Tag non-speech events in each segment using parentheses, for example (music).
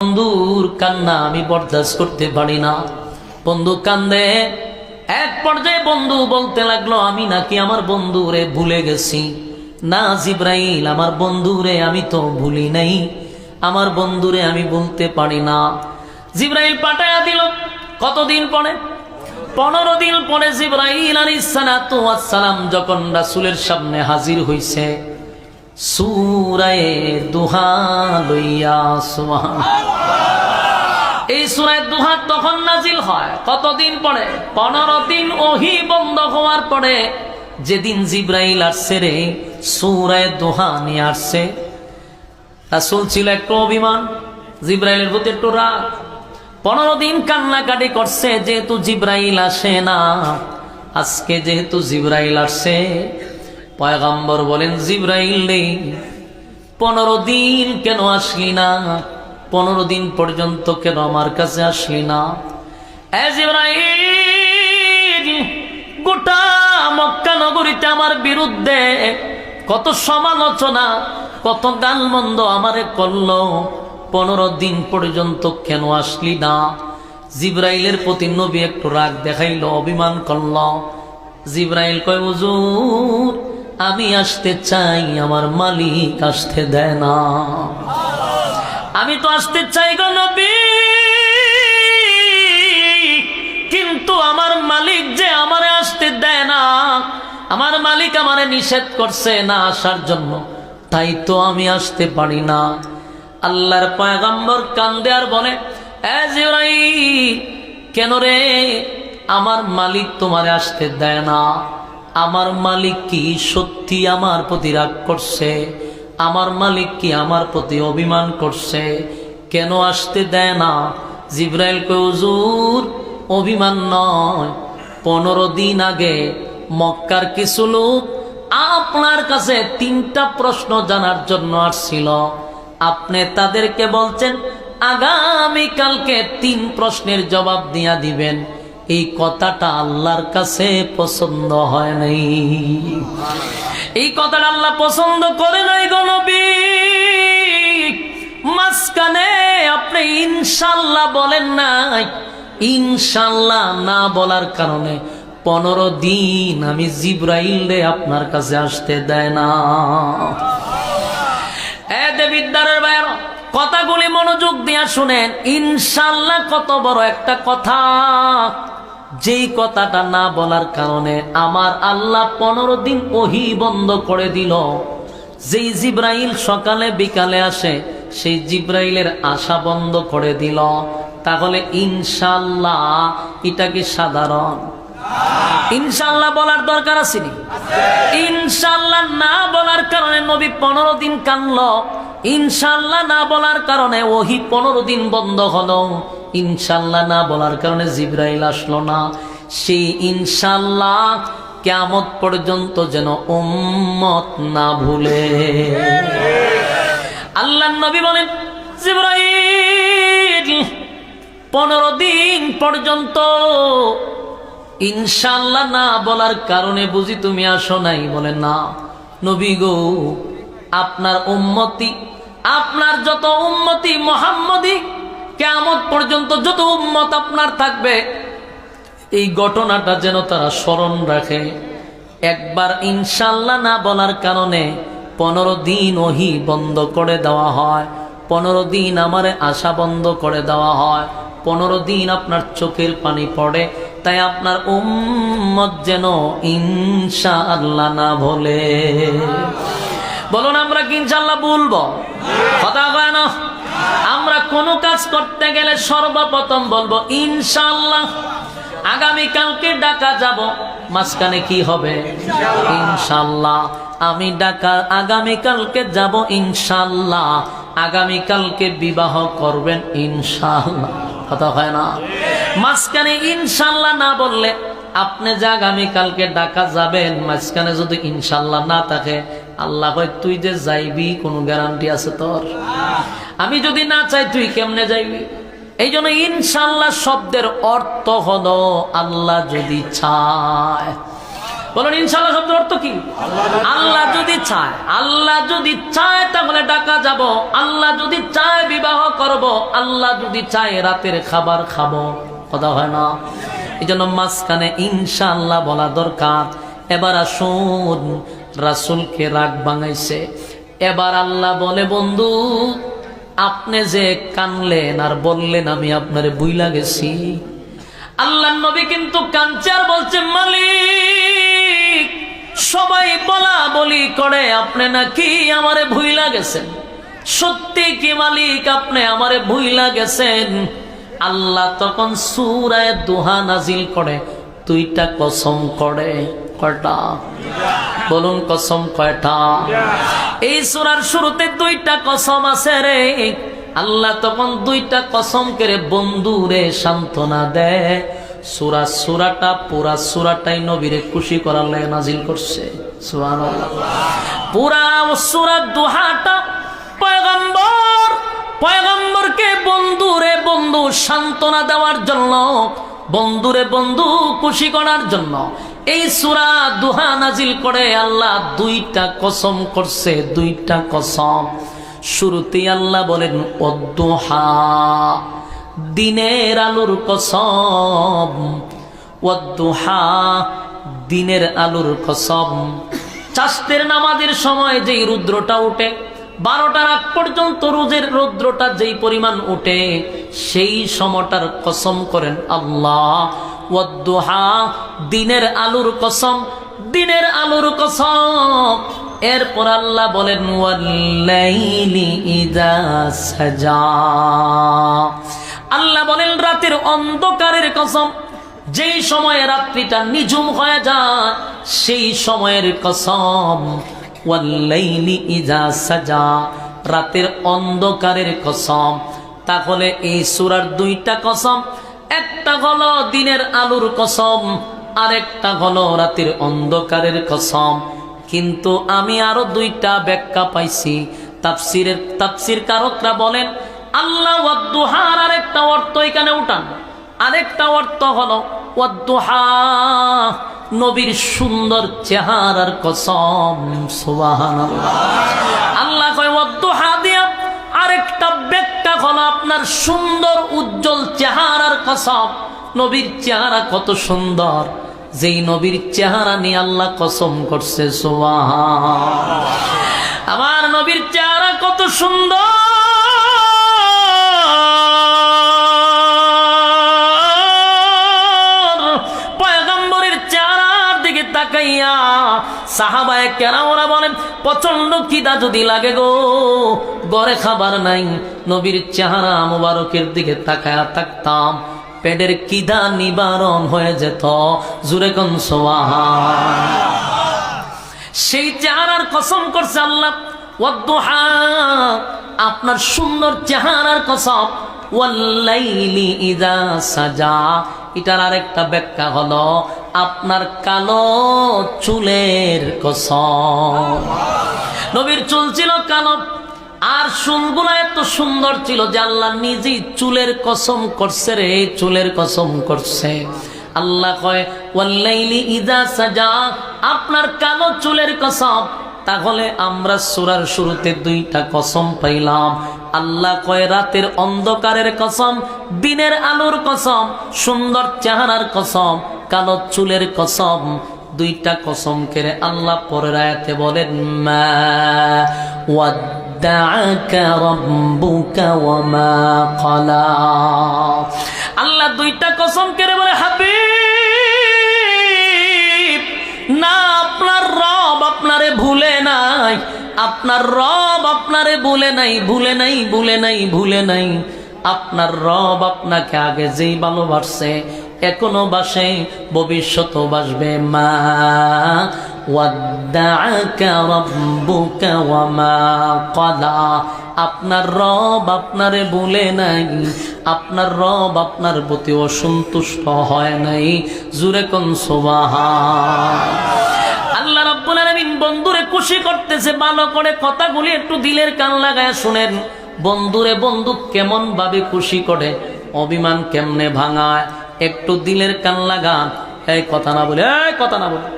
বন্ধুর কান্না আমি বরদাস্ত করতে পারি না। বন্ধু কান্দে। এক পর্যায়ে বন্ধু বলতে লাগল, আমি নাকি আমার বন্ধুরে ভুলে গেছি। না জিব্রাইল, আমার বন্ধুরে আমি তো ভুলি নাই। আমার বন্ধুরে আমি বলতে পারি না। জিব্রাইল পাঠায়া দিল। কতদিন পরে? পনেরো দিন পরে জিব্রাইল আলী সালাম যখন রাসুলের সামনে হাজির হইছে সুরায়ে দুহা লইয়া সুবহান এই সুরায় দুহা তখন নাজিল হয় কতদিন পরে? পনেরো দিন ওহি বন্ধ হওয়ার পরে যেদিন জিব্রাইল আসছে রে, সুরায় দুহা নিয়ে আসছে। রাসুল ছিল একটু অভিমান, জিব্রাইলের প্রতি একটু রাগ। পনেরো দিন কান্নাকাটি করছে, যেহেতু জিব্রাইল আসে না, আজকে যেহেতু জিব্রাইল আসছে পয়গাম্বর বলেন, জিব্রাইল রে, পনেরো দিন কেন আসলি না? পনেরো দিন পর্যন্ত কেন আমার কাছে আসলি না? গোটা মক্কা নগরীতে আমার বিরুদ্ধে কত সমালোচনা, কত গালমন্দ আমারে করল, পনেরো দিন পর্যন্ত কেন আসলি না? জিব্রাইলের প্রতি নবী একটু রাগ দেখাইল, অভিমান করল। জিব্রাইল কয়, হুজুর আমি আসতে চাই আমার মালিক আসতে দেয় না। আমি তো আসতে চাই গো কিন্তু আমার মালিক যে আমারে আসতে দেয় না আমার মালিক আমারে নিষেধ করছে না আসার জন্য। তাই তো আমি আসতে পারি না। আল্লাহর পয়গম্বর কান্দে আর বলে "এ জিবরাইল, কেন রে? আমার মালিক তোমারে আসতে দেয় না। আমার মালিক কি সত্যি আমার প্রতি রাগ করছে? আমার মালিক কি আমার প্রতি অভিমান করছে? কেন আসতে দেয় না? জিব্রাইল কৌজুর অভিমান নয়। পনেরো দিন আগে মক্কার কিছু লোক আপনার কাছে তিনটা প্রশ্ন জানার জন্য আসছিল। আপনি তাদেরকে বলছেন আগামী কালকে তিন প্রশ্নের জবাব দিয়া দিবেন। এই কথাটা আল্লাহর কাছে পছন্দ হয় নাই। এই কথাটা আল্লাহ পছন্দ করে নাই গণবী মাঝখানে আপনি ইনশাল্লাহ বলেন নাই। ইনশাল্লাহ না বলার কারণে পনেরো দিন আমি জিব্রাইল রে আপনার কাছে আসতে দেয় না। এ দেবিদ্যারের বাইর কথাগুলি মনোযোগ দিয়া শুনেন। ইনশাল্লাহ কত বড় একটা কথা। যেই কথাটা না বলার কারণে আমার আল্লাহ পনেরো দিন ওহি বন্ধ করে দিল। যেই জিব্রাইল সকালে বিকালে আসে, সেই জিব্রাইলের আশা বন্ধ করে দিল। তাহলে ইনশাল্লাহ এটা কি সাধারণ? ইনশাল্লাহ বলার দরকার আছেনি ইনশাল্লাহ না বলার কারণে নবী পনেরো দিন কানল ইনশাল্লাহ না বলার কারণে ওহি পনেরো দিন বন্ধ হলো। ইনশাল্লাহ না বলার কারণে জিব্রাইল আসলো না। সেই ইনশাল্লাহ কেমত পর্যন্ত যেন উম্মত না ভুলে। আল্লাহ নবী বলেন, জিব্রাইল, পনেরো দিন পর্যন্ত ইনশাল্লাহ না বলার কারণে বুঝি তুমি আসো নাই। বলে, না, নবী গো, আপনার উম্মতি, আপনার যত উম্মতি মোহাম্মদি কেমন পর্যন্ত যত উম্মত আপনার থাকবে, এই ঘটনাটা যেন তারা স্মরণ রাখে। একবার ইনশাল্লাহ না বলার কারণে পনেরো দিন ওহি বন্ধ করে দেওয়া হয়, পনেরো দিন আমারে আশা বন্ধ করে দেওয়া হয়, পনেরো দিন আপনার চোখের পানি পড়ে, তাই আপনার উম্মত যেন ইনশা আল্লাহ না বলে বলুন, আমরা কি ইনশাল্লাহ বলব কথা কয় না। আমরা কোনো কাজ করতে গেলে সর্বপ্রথম বলব ইনশাল্লাহ আগামী কালকে ডাকা যাব মাঝখানে কি হবে? ইনশাল্লাহ আমি ডাকা আগামী কালকে যাব ইনশাল্লাহ আগামী কালকে বিবাহ করবেন ইনশাল্লাহ কথা হয় না? মাঝখানে ইনশাল্লাহ না বললে আপনি যে আগামী কালকে ডাকা যাবেন মাঝখানে যদি ইনশাল্লাহ না থাকে আল্লাহ কয়, তুই যে যাইবি, কোনো গ্যারান্টি আছে তোর? আমি যদি না চাই, তুই কেমনে যাইবি? এই জন্য ইনশাল্লাহ শব্দের অর্থ হলো, আল্লাহ যদি চায়। বলুন ইনশাল্লাহ শব্দের অর্থ কি? আল্লাহ যদি চায়, আল্লাহ যদি চায়, তাহলে ডাকা যাব। আল্লাহ যদি চায়, বিবাহ করব। আল্লাহ যদি চায়, রাতের খাবার খাব। কথা হয় না? এই জন্য মাঝখানে ইনশাল্লাহ বলা দরকার। এবার আসুন রাসুলকে রাগ বাঙাইছে এবার আল্লাহ বলে, বন্ধু, আপনি যে কানলেন আর বললেন, আমি আপনারে বুইলা গেছি। আল্লাহ নবী কিন্তু আর বলছে, মালিক, সবাই বলা বলি করে, আপনি নাকি আমারে ভুইলা গেছেন? সত্যি কি মালিক, আপনি আমারে ভুইলা গেছেন? আল্লাহ তখন সুরায় দুহা নাজিল করে দুইটা কসম করে, কয়টা? বলুন কসম কয়টা? এই সুরার শুরুতে দুইটা কসম আছে রে। আল্লাহ তখন দুইটা কসম করে বন্ধুরে সান্ত্বনা দেয়। সুরা সুরাটা পুরা সুরাটাই নবীরে খুশি করার লাগে নাজিল করছে। সুবহানাল্লাহ। পুরা সুরা দুহাটা পয়গম্বর পয়গম্বরকে বন্ধুরে বন্ধু সান্ত্বনা দেওয়ার জন্য বন্ধুরে বন্ধু খুশি করার জন্য এই সুরা দুহা নাজিল করে আল্লাহ দুইটা কসম করছে, দুইটা কসম। শুরুতে আল্লাহ বলেন দিনের আলোর কসম। অদ্দোহা দিনের আলোর কসম। চাষতের নামাজের সময় যেই রুদ্রটা উঠে বারোটার আগ পর্যন্ত রোজের রৌদ্রটা যেই পরিমাণ উঠে, সেই সময়টার কসম করেন আল্লাহ। ওয়াদ্দুহা, দিনের আলুর কসম, দিনের আলুর কসম। এরপর আল্লাহ বলেন সাজা। আল্লাহ বলেন, রাতের অন্ধকারের কসম, যেই সময়ে রাত্রিটা নিঝুম হয়ে যায়, সেই সময়ের কসম, ওয়াল্লাইলি ইজা সাজা। রাতের অন্ধকারের কসম। তাহলে এই সুরার দুইটা কসম একটা হলো দিনের আলুর কসম, আরেকটা হলো রাতের অন্ধকারের কসম। কিন্তু আমি আরও দুইটা ব্যাখ্যা পাইছি। তাফসিরের, তাফসির কারকরা বলেন, আল্লাহ ওয়াদ্দুহার আরেকটা অর্থ এখানে উঠান। আরেকটা অর্থ হলো ওয়াদ্দুহা নবীর সুন্দর চেহারার কসম। সুবহানাল্লাহ আল্লাহ কয় ওয়াদ্দুহা দিয়া আরেকটা ব্যাখ্যা হলো আপনার সুন্দর, উজ্জ্বল চেহারার কসম। নবীর চেহারা কত সুন্দর। যেই নবীর চেহারা নিয়ে আল্লাহ কসম করছে আমার নবীর চেহারা কত সুন্দর। তাকাইয়া সাহাবায় কেন ওরা বলেন প্রচণ্ড যদি লাগে গো? গড়ে খাবার নাই, নবীর চেহারা দিকে থাকতাম। পেটের কিদা নিবারণ হয়ে যেত। জুরে কন সেই চেহারার কসম করছে আল্লাহ। আপনার সুন্দর চেহারার কসম। ওয়াল্লাইলি ইদা সাজা। এটার আরেকটা ব্যাখ্যা হলো আপনার কালো চুলের কসম। নবীর চুল ছিল কালো, আর চুলগুলো এত সুন্দর ছিল যে আল্লাহ নিজেই চুলের কসম করছে রে চুলের কসম করছে। আল্লাহ কয় ইদা সাজা আপনার কালো চুলের কসম। তাহলে আমরা সুরার শুরুতে দুইটা কসম পাইলাম। আল্লাহ কয়, রাতের অন্ধকারের কসম, দিনের আলোর কসম, সুন্দর চেহারার কসম কালো চুলের কসম, দুইটা কসম কেড়ে আল্লাহ পরের আয়াতে বলেন, মা আল্লাহ দুইটা কসম কেড়ে বলে, হাবিব, না, আপনার রব আপনারে ভুলে নাই, আপনার রব আপনারে ভুলে নাই ভুলে নাই ভুলে নাই ভুলে নাই। আপনার রব আপনাকে আগে যেই ভালোবাসছে এখনও বাসে ভবিষ্যৎ বাসবে মা। আপনার রব আপনারে বলে নাই, আপনার রব আপনার প্রতি অসন্তুষ্ট হয় নাই। জুরে কোন সুবহান আল্লাহ আলামিন বন্ধুরে খুশি করতেছে, ভালো করে কথাগুলি একটু দিলের কান লাগায় শুনেন। বন্ধুরে বন্ধু কেমন ভাবে খুশি করে, অভিমান কেমনে ভাঙায়? একটু দিলের কান লাগান এই কথা না বলে, এই কথা না বলে।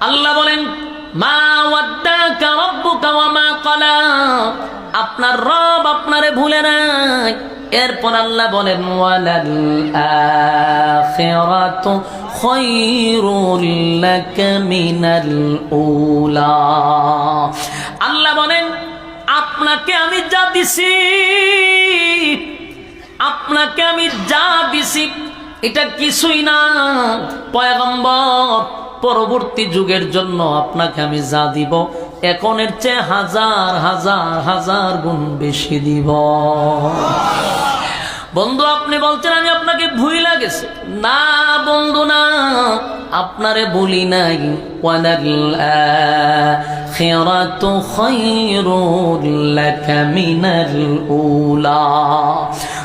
আল্লাহ বলেন, মা আপনার রব আপনারে ভুলে নাই। এরপর আল্লাহ বলেন আল্লাহ বলেন, আপনাকে আমি যা দিছি, আপনাকে আমি যা দিছি এটা কিছুই না। পয়গম্বর, পরবর্তী যুগের জন্য আপনাকে আমি যা দিব, এখনের চেয়ে হাজার হাজার হাজার গুণ বেশি দিব। বন্ধু, আপনি বলছেন আমি আপনাকে ভুইলা গেছে। না, বন্ধু, না, আপনারে বলি নাই।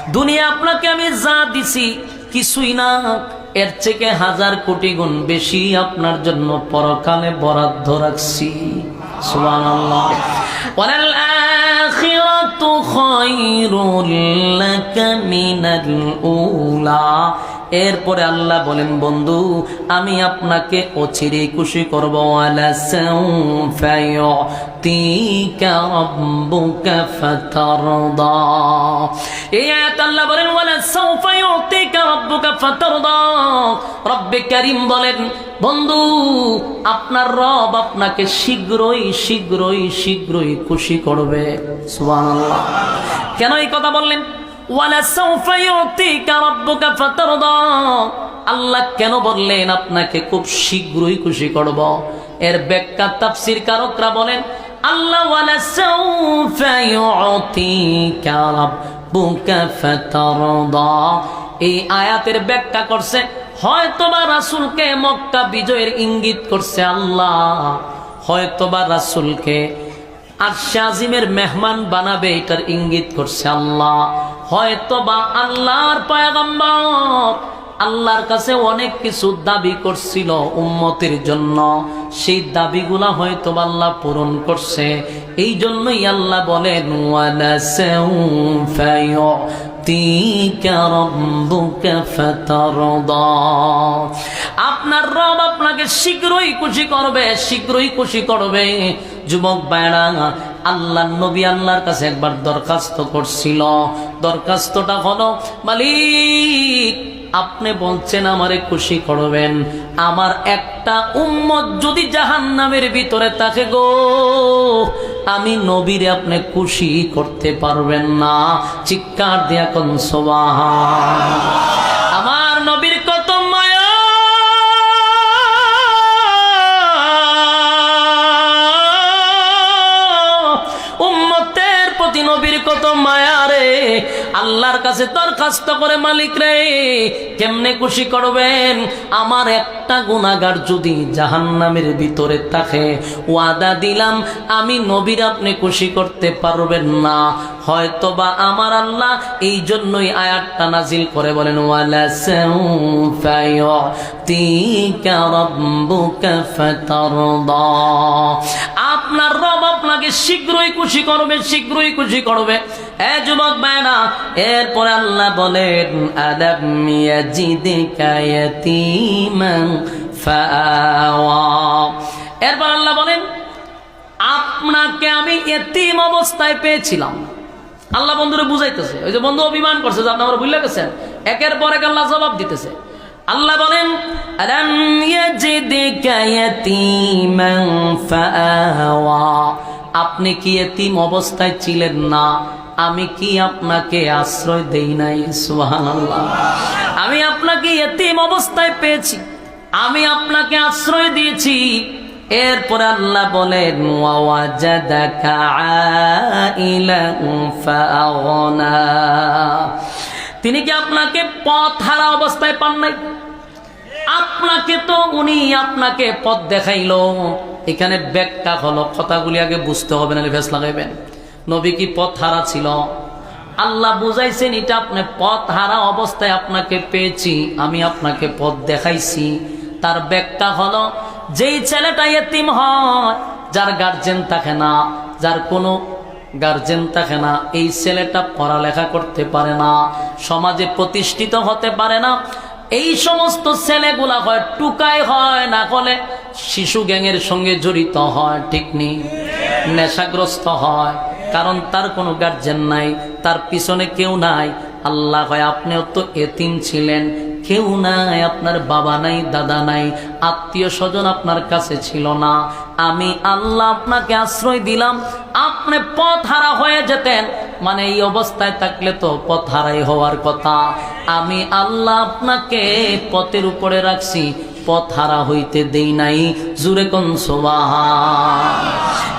দুনিয়া আপনাকে আমি যা দিছি কিছুই না। এর থেকে হাজার কোটি গুণ বেশি আপনার জন্য পরকালে বরাদ্দ রাখছি। সুবহানাল্লাহ। এরপরে আল্লাহ বলেন, বন্ধু, আমি আপনাকে অচিরে খুশি করব আল্লাহ বলেন বলেন, বন্ধু, আপনার রব আপনাকে শীঘ্রই শীঘ্রই শীঘ্রই খুশি করবে। কেন এই কথা বললেন? আল্লাহ কেন বললেন, আপনাকে খুব শীঘ্রই খুশি করব। এর ব্যাখ্যা তাফসীর কারকরা বলেন, আল্লাহ এই আয়াতের ব্যাখ্যা করছে, হয়তোবা রাসূলকে মক্কা বিজয়ের ইঙ্গিত করছে আল্লাহ, হয়তোবা রাসূলকে আর শাহিমের মেহমান বানাবে, এটার ইঙ্গিত করছে আল্লাহ। হয়তো বা আল্লাহর পায়গাম্বর আল্লাহর কাছে অনেক কিছু দাবি করছিল উম্মতের জন্য। সেই দাবিগুলা হয়তো আল্লাহ পূরণ করছে। এই জন্যই আল্লাহ বলেন ওয়ালা ربك فترضى. আপনার রব আপনাকে শীঘ্রই খুশি করবে, শীঘ্রই খুশি করবে। যুবক বায়না আল্লাহ নবী আল্লাহর কাছে একবার দরখাস্ত করছিল। দরখাস্তটা হলো, মালিক আপনি বলছেন, আমারে খুশি করবেন। আমার একটা উম্মত যদি জাহান নামের ভিতরে থাকে গো, আমি নবীরে আপনি খুশি করতে পারবেন না। চিৎকার দিয়া কোন আমার নবীর প্রতি নবীর কত মায়া রে। আল্লাহর কাছে দরখাস্ত করে মালিক রে। কেমনে খুশি করবেন? আমার একটা গুণাগার যদি জাহান্নামের ভিতরে থাকে, ওয়াদা দিলাম, আমি নবীর আপনি খুশি করতে পারবেন না। হয়তোবা আমার আল্লাহ এই জন্যই আয়াতটা নাজিল করে বলেন আপনার রব আপনাকে শীঘ্রই খুশি করবে, শীঘ্রই খুশি করবে। এ যুবক ভাইরা এরপরে আল্লাহ বলেন, আলাম ইয়াজিদিকা ইয়াতীমান ফাআওয়া। এরপর আল্লাহ বলেন, আপনাকে আমি এতিম অবস্থায় পেয়েছিলাম। আল্লাহ বন্ধুরে বুঝাইতেছে, ওই যে বন্ধু অভিমান করছে যে আপনি আমরা ভুলে গেছেন। একের পর এক আল্লাহ জবাব দিতেছে। আল্লাহ বলেন আপনি কি এতিম অবস্থায় ছিলেন না? আমি কি আপনাকে আশ্রয় দেই নাই? সুবহানাল্লাহ। আমি আপনাকে এতিম অবস্থায় পেয়েছি। আমি আপনাকে আশ্রয় দিয়েছি। এরপরে আল্লাহ বলেন তিনি কি আপনাকে পথ হারা অবস্থায় পান নাই? আপনাকে তো উনি আপনাকে পথ দেখাইলো। এখানে ব্যাখ্যা হলো, কথাগুলি আগে বুঝতে হবে না ফেস লাগাইবেন নবী কি পথ হারা ছিল? আল্লাহ বুঝাইছেন, এটা আপনি পথ হারা অবস্থায় আপনাকে পেয়েছি, আমি আপনাকে পথ দেখাইছি। তার ব্যাখ্যা হলো, যেই ছেলেটা এতিম হয়, যার গার্জেন থাকে না, যার কোনো গার্জেন থাকে না, এই ছেলেটা পড়ালেখা করতে পারে না, সমাজে প্রতিষ্ঠিত হতে পারে না। এই সমস্ত ছেলেগুলা হয় টুকাই হয়, না হলে শিশু গ্যাংয়ের সঙ্গে জড়িত হয়, ঠিক নেশাগ্রস্ত হয়। কারণ তার কোনো গার্জেন নাই, তার পিছনে কেউ নাই। আল্লাহ হয় আপনিও তো এতিম ছিলেন। কেউ নাই, আপনার বাবা নাই, দাদা নাই, আত্মীয় স্বজন আপনার কাছে ছিল না। আমি আল্লাহ আপনাকে আশ্রয় দিলাম, আপনি পথ হারা হয়ে যেতেন। মানে এই অবস্থায় থাকলে তো পথ হারাই হওয়ার কথা। আমি আল্লাহ আপনাকে পথের উপরে রাখছি। পথ হারা হইতে দেই নাই জুরে কোন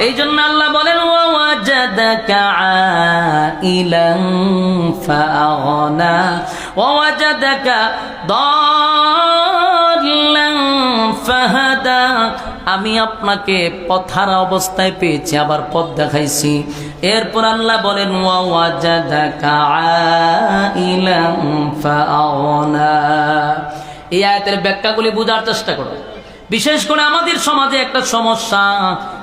এই জন্য আল্লাহ বলেন আমি আপনাকে পথারা অবস্থায় পেয়েছি, আবার পথ দেখাইছি। এরপর আল্লাহ বলেন ওয়াজাদাকা আইলান ফাআগনা। এই আয়াতের ব্যাখ্যাগুলি বোঝার চেষ্টা করো। বিশেষ করে আমাদের সমাজে একটা সমস্যা,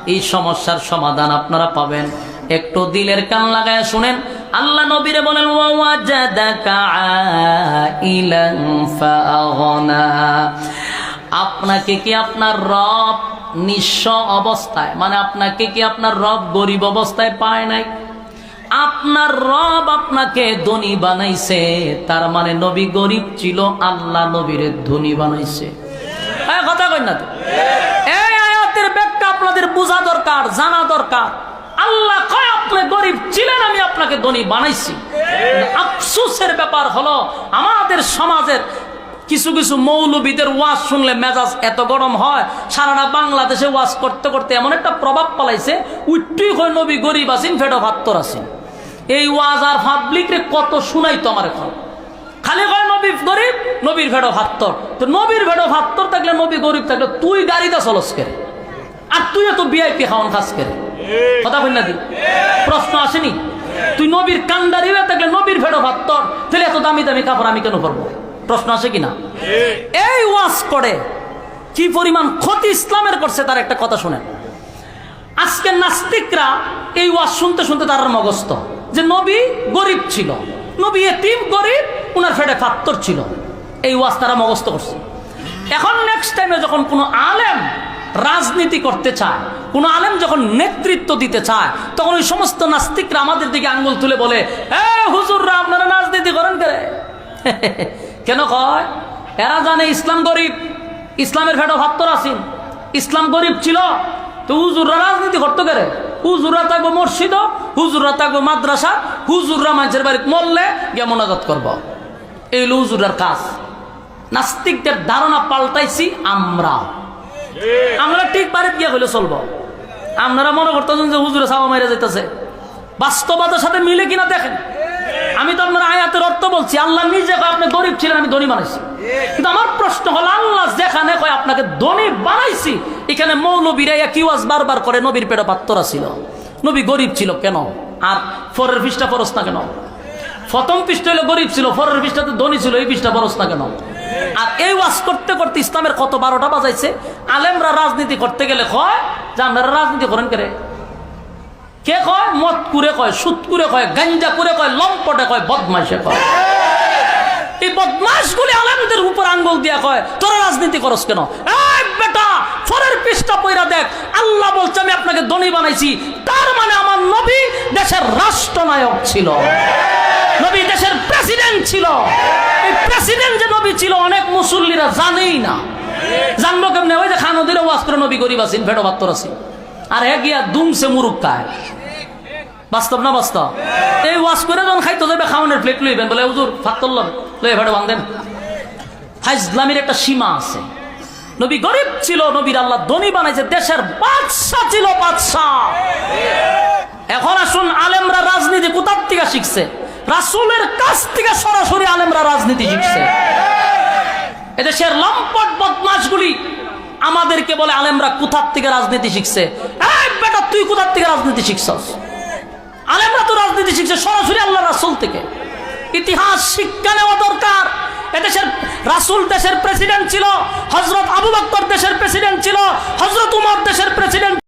এই সমস্যার সমাধান আপনারা পাবেন। একটু দিলের কান লাগায় শুনেন। আল্লাহ নবীরে বলেন আপনাকে কি আপনার রব নিঃস্ব অবস্থায় মানে আপনাকে কি আপনার রব গরিব অবস্থায় পায় নাই? আপনার রব আপনাকে ধনী বানাইছে, তার মানে নবী গরিব ছিল, আল্লাহ নবীরে ধনী বানাইছে। কথা কই না তো? এই আয়াতের ব্যাখ্যা আপনাদের বোঝা দরকার, জানা দরকার। আল্লাহ কয়, আপনি গরিব ছিলেন, আমি আপনাকে ধনী বানাইছি। আফসোসের ব্যাপার হলো, আমাদের সমাজের কিছু কিছু মৌলবীদের ওয়াজ শুনলে মেজাজ এত গরম হয়, সারাটা বাংলাদেশে ওয়াজ করতে করতে এমন একটা প্রভাব পালাইছে উইটুই হয় নবী গরিব আছেন ফেটো ভাত্তর আছেন। এই ওয়াজ আর পাবলিক রে কত শুনাই তো আমার এখন। খালি কয়, নবী গরিব, নবীর ভেড়ো ভাত্তর। তো নবীর ভেড়ো ভাত্তর থাকলে নবী গরিব থাকলে তুই গাড়িতে চলস কে আর তুই তো বিআইপি খাওয়ান খাস কে কথা বল না প্রশ্ন আসেনি? তুই নবীর কান্ডারি হয়ে থাকলে নবীর ভেড়ো ভাত্তর, তাহলে এত দামি দামি কাপড় আমি কেন করব প্রশ্ন আসে কিনা? এই ওয়াজ করে কি পরিমাণ ক্ষতি ইসলামের করছে তার একটা কথা শুনেন। আজকে নাস্তিকরা এই ওয়াজ শুনতে শুনতে তার মগস্ত যে নবী গরিব ছিল। নবী এতিম, গরিব, উনার ফেটে ফাত্তর ছিল। এই ওয়াজ তারা মগস্ত করছে। এখন নেক্সট টাইমে যখন কোনো আলেম রাজনীতি করতে চায়, কোনো আলেম যখন নেতৃত্ব দিতে চায়, তখন ওই সমস্ত নাস্তিকরা আমাদের দিকে আঙ্গুল তুলে বলে, এ হুজুররা, আপনারা রাজনীতি করেন করে (laughs) কেন কয়? এরা জানে ইসলাম গরিব, ইসলামের ফেটো ভাত্তর আসিন ইসলাম গরিব ছিল তো হুজুররা রাজনীতি করতে গেলে হুজুররা থাকব মসজিদ হুজুররা থাকব মাদ্রাসা, হুজুররা মানুষের বাড়ি মরলে গিয়ে মোনাজাত করব। এই হলো হুজুরের কাজ। নাস্তিকদের ধারণা পাল্টাইছি আমরা। আমরা ঠিক বাড়িতে গিয়ে হইলে চলবো। আপনারা মনে করতেছেন যে হুজুরে সাবা মাইরা যাইতেছে। বাস্তবতার সাথে মিলে কিনা দেখেন। আমি তো আপনার আয়াতের অর্থ বলছি, আল্লাহ নিজে কয়, আপনি গরিব ছিলেন, আমি ধনী বানাইছি। কিন্তু আমার প্রশ্ন হলো, আল্লাহ যেখানে কয়, আপনাকে ধনী বানাইছি এখানে মৌলবীরা কি ওয়াজ বারবার করে, নবীর পেটে পাত্তরা ছিল। নবী গরিব ছিল কেন? আর ফরের পৃষ্ঠা ফরস না কেন? প্রথম পৃষ্ঠা হলো গরিব ছিল, ফরের পৃষ্ঠাতে ধনী ছিল, এই পৃষ্ঠা ফরস না কেন? আর এই ওয়াজ করতে করতে ইসলামের কত বারোটা বাজাইছে? আলেমরা রাজনীতি করতে গেলে কয়, যে আপনারা রাজনীতি করেন কেরে কে কয়? মদ কুরে কয় সুদ কুরে কয় গাঞ্জা কুরে কয়, লম্পটে কয় বদমাইশে কয়। এই বদমাসগুলি আলেমদের উপর আঙ্গুল দিয়া কয়, তোরা রাজনীতি করস কেন? বেটা ফরের পৃষ্ঠা পয়রা দেখ। আল্লাহ বলছে, আমি আপনাকে ধনী বানাইছি। তার মানে আমার নবী দেশের রাষ্ট্রনায়ক ছিল। নবী দেশের প্রেসিডেন্ট ছিল। এই প্রেসিডেন্ট যে নবী ছিল, অনেক মুসল্লিরা জানেই না। জানব কেমনে? ওই যে খানদিরে ওয়াজ করে নবী গরিব আছেন ভেটো বাত্তর আছেন। আর হে গিয়া দুমসে মুরুক খায়। বাস্তব না বাস্তব? এই ওয়াশ করে যখন খাইতে যাবে খাওয়ানোর প্লেট লইবেন, বলে, হুজুর ফাত্তর লন লই ভাড়া বান্ধেন হাইজলামের একটা সীমা আছে। নবী গরিব ছিল, নবীর আল্লাহ ধনী বানাইছে, দেশের বাদশাহ ছিল বাদশাহ। এখন আসুন আলেমরা রাজনীতি কোথার থেকে শিখছে? রাসুলের কাছ থেকে সরাসরি আলেমরা রাজনীতি শিখছে। এদেশের লম্পট বদমাসগুলি আমাদেরকে বলে আলেমরা কোথার থেকে রাজনীতি শিখছে? বেটা, তুই কোথার থেকে রাজনীতি শিখছস? আলেমরা তো রাজনীতি শিখছে সরাসরি আল্লাহ রাসুল থেকে। ইতিহাস, শিক্ষা নেওয়া দরকার। এদেশের রাসুল দেশের প্রেসিডেন্ট ছিল হজরত আবু বক্কর দেশের প্রেসিডেন্ট ছিল হজরত উমর দেশের প্রেসিডেন্ট